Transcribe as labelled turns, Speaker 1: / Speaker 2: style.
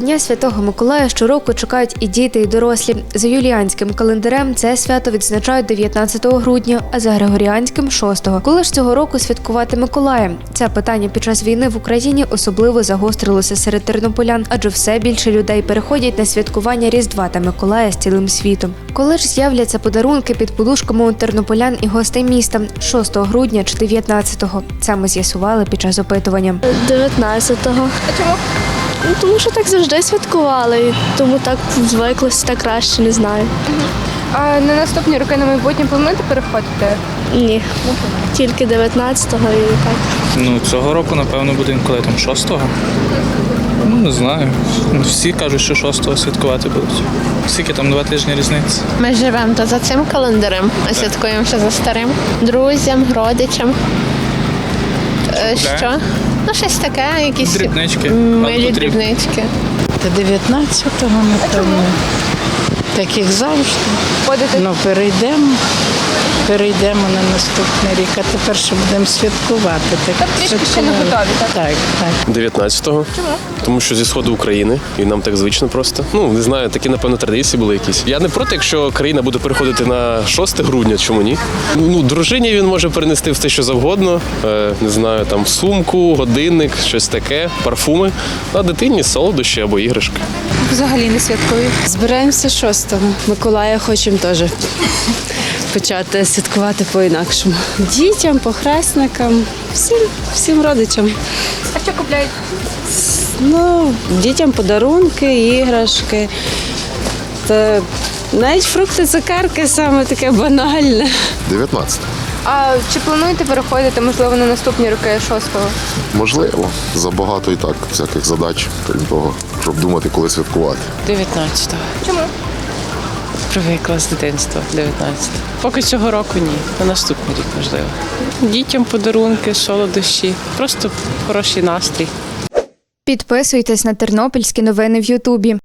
Speaker 1: Дня Святого Миколая щороку чекають і діти, і дорослі. За юліанським календарем це свято відзначають 19 грудня, а за григоріанським 6 Коли ж цього року святкувати Миколая? Це питання під час війни в Україні особливо загострилося серед тернополян, адже все більше людей переходять на святкування Різдва та Миколая з цілим світом. Коли ж з'являться подарунки під подушками у тернополян і гостей міста 6 грудня чи 19-го? Це ми з'ясували під час опитування.
Speaker 2: 19-го. А чому? Ну, тому що так завжди святкували, тому так звиклося, так краще, не знаю.
Speaker 3: А на наступні роки на майбутнє плануєте переходити?
Speaker 2: Ні. Тільки 19-го і так.
Speaker 4: Ну, цього року, напевно, буде коли там 6-го. Ну, не знаю. Всі кажуть, що 6-го святкувати будуть. Скільки там два тижні різниці?
Speaker 5: Ми живемо то за цим календарем, а святкуємо ще за старим. Друзям, родичам. Е,
Speaker 4: Що
Speaker 5: Що? Ну, щось таке, якісь
Speaker 4: Дрібнички.
Speaker 5: милі
Speaker 4: потрібно.
Speaker 5: дрібнички.
Speaker 6: Та 19-го, напевно. Так як завжди.
Speaker 3: Ходите?
Speaker 6: Ну, перейдемо. Перейдемо на наступний рік, а тепер ще будемо святкувати. Так,
Speaker 3: Тобто трішки ще не готові, так?
Speaker 6: Так, так.
Speaker 7: 19-го. Чому? Тому що зі сходу України, і нам так звично просто. Ну не знаю, такі напевно традиції були якісь. Я не проти, якщо країна буде переходити на 6 грудня, чому ні? Ну дружині він може перенести все, що завгодно. Е, не знаю, там сумку, годинник, щось таке, парфуми. А дитині солодощі або іграшки.
Speaker 3: Взагалі не святкую.
Speaker 8: Збираємося 6-го. Миколая хочемо теж почати святкувати по-інакшому. Дітям, похресникам, всім, всім родичам.
Speaker 3: А що купляють?
Speaker 8: Ну, дітям подарунки, іграшки. Та навіть фрукти, цукерки саме таке банальне.
Speaker 9: 19.
Speaker 3: А чи плануєте переходити, можливо, на наступні роки 6-го?
Speaker 9: Можливо, забагато і так всяких задач, крім того, щоб думати, коли святкувати.
Speaker 10: 19-го.
Speaker 3: Чому?
Speaker 10: клас дитинства 19-го. Поки цього року ні. На наступний рік можливо. Дітям подарунки, солодощі, просто хороший настрій.
Speaker 1: Підписуйтесь на тернопільські новини в Ютубі.